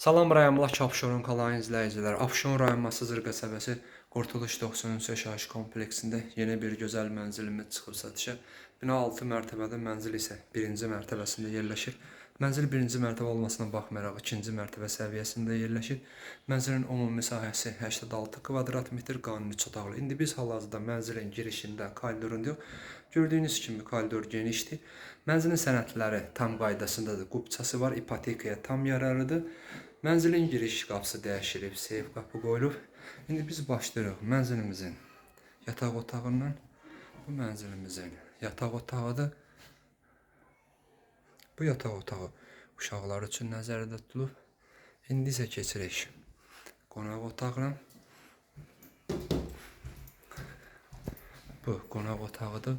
Salam rayonlar Abşeron qalan izləyicilər. Abşeron rayon Masazır qəsəbəsi Qurtuluş 93 yaşayış kompleksində yeni bir gözəl mənzilimiz çıxıb satışa. Bina 6 mərtəbədə, mənzil isə 1-ci mərtəbəsində yerləşir. Mənzil 1-ci mərtəbə olmasına baxmayaraq 2-ci mərtəbə səviyyəsində yerləşir. Mənzilin ümumi sahəsi 86 kvadrat metr qanuni çataqlı. İndi biz hal-hazırda mənzilin girişində koridorunda yox. Gördüyünüz kimi koridor genişdir. Mənzilin sənədləri tam qaydasındadır. Qubçası var, ipotekaya tam yararlıdır. Mənzilin giriş qapısı dəyişilib, seyf qapı qoyulub. İndi biz başlayırıq mənzilimizin yataq otağından. Bu mənzilimizin yataq otağıdır. Bu yataq otağı uşaqlar üçün nəzərdə tutulub. İndi isə keçirik qonaq otağına. Bu qonaq otağıdır.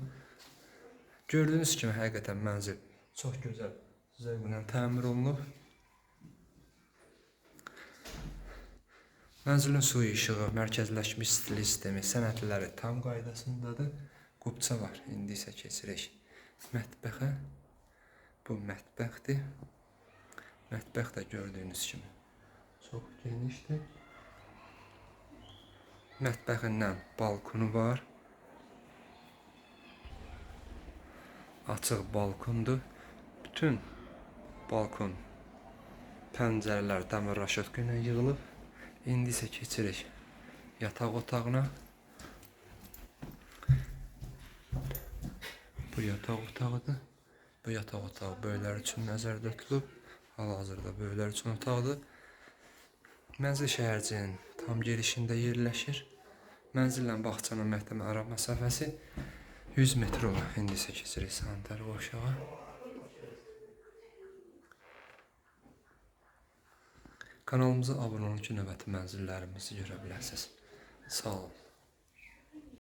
Gördüyünüz kimi həqiqətən mənzil çox gözəl zövqlə təmir olunub. Mənzilin su işığı, mərkəzləşmiş stil sistemi, sənədləri tam qaydasındadır. Qubça var. İndi isə keçirik mətbəxə. Bu mətbəxdir. Mətbəx də gördüyünüz kimi çox genişdir. Mətbəxindən balkonu var. Açıq balkondur. Bütün balkon pəncərələr dəmir raşotka ilə yığılıb. İndi isə keçirik yataq otağına. Bu yataq otağıdır. Bu yataq otağı böyüklər üçün nəzərdə tutulub. Hal-hazırda böyüklər üçün otaqdır. Mənzil şəhərciyinin tam girişində yerləşir. Mənzillə bağçanın məhkəmə ara məsafəsi 100 metr olur. İndi isə keçirik sanitar qovşağa. Kanalımıza abunə olun ki, növbəti mənzillərimizi görə bilərsiniz. Sağ olun.